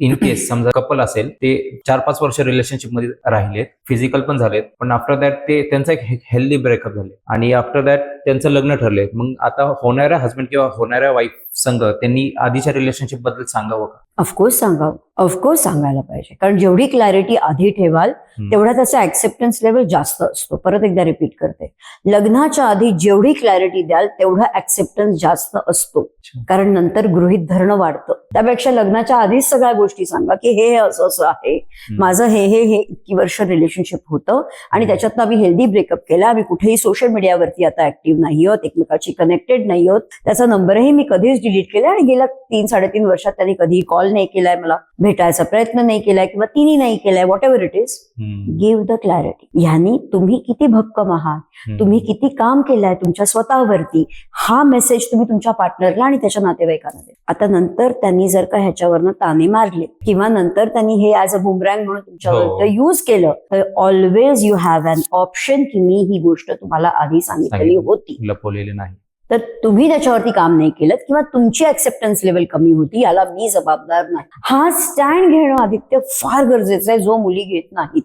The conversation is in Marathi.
इन केस समजा कपल असेल ते चार पाच वर्ष रिलेशनशिपमध्ये राहिलेत फिजिकल पण झालेत पण आफ्टर दॅट ते त्यांचा एक हेल्दी ब्रेकअप झाले. आणि आफ्टर दॅट त्यांचं लग्न ठरले मग आता होणाऱ्या हस्बंड किंवा होणाऱ्या वाईफ संघ त्यांनी आधीच्या रिलेशनशिपबद्दल सांगावं का? ऑफकोर्स सांगावं. ऑफकोर्स सांगायला पाहिजे. कारण जेवढी क्लॅरिटी आधी ठेवाल तेवढा त्याचा ऍक्सेप्टन्स लेवल जास्त असतो. परत एकदा रिपीट करते. लग्नाच्या आधी जेवढी क्लॅरिटी द्याल तेवढा ऍक्सेप्टन्स जास्त असतो. कारण नंतर गृहित धरणं वाढतं. त्यापेक्षा लग्नाच्या आधीच सगळ्या गोष्टी सांगा की हे हे असं असं आहे. माझं हे हे हे इतकी वर्ष रिलेशनशिप होतं आणि त्याच्यातनं आम्ही हेल्दी ब्रेकअप केला. आम्ही कुठेही सोशल मीडियावरती आता ऍक्टिव्ह नाही आहोत. एकमेकाची कनेक्टेड नाही आहोत. त्याचा नंबरही मी कधीच डिलीट केला आणि गेल्या तीन साडेतीन वर्षात त्यांनी कधीही कॉल नाही केलाय मला. भेटायचा प्रयत्न नाही केलाय किंवा तिने नाही केलाय whatever it is. Give the clarity ह्यानी तुम्ही किती भक्कम आहात. तुम्ही किती काम केलंय तुमच्या स्वतःवरती? हा मेसेज तुम्ही तुमच्या पार्टनरला आणि त्याच्या नातेवाईकांना आता नंतर त्यांनी जर का ह्याच्यावरनं ताने मारले किंवा नंतर त्यांनी हे ऍज अ बुमरँग म्हणून तुमच्यावर हो. युज केलं तर always you have an option की मी ही गोष्ट तुम्हाला आधी सांगितलेली सांगितली. होती. लपवलेले नाही. तर तुम्ही त्याच्यावरती काम नाही केलं किंवा तुमची ऍक्सेप्टन्स लेवल कमी होती याला मी जबाबदार नाही. हा स्टँड घेणं आदित्य फार गरजेचं आहे जो मुली घेत नाहीत.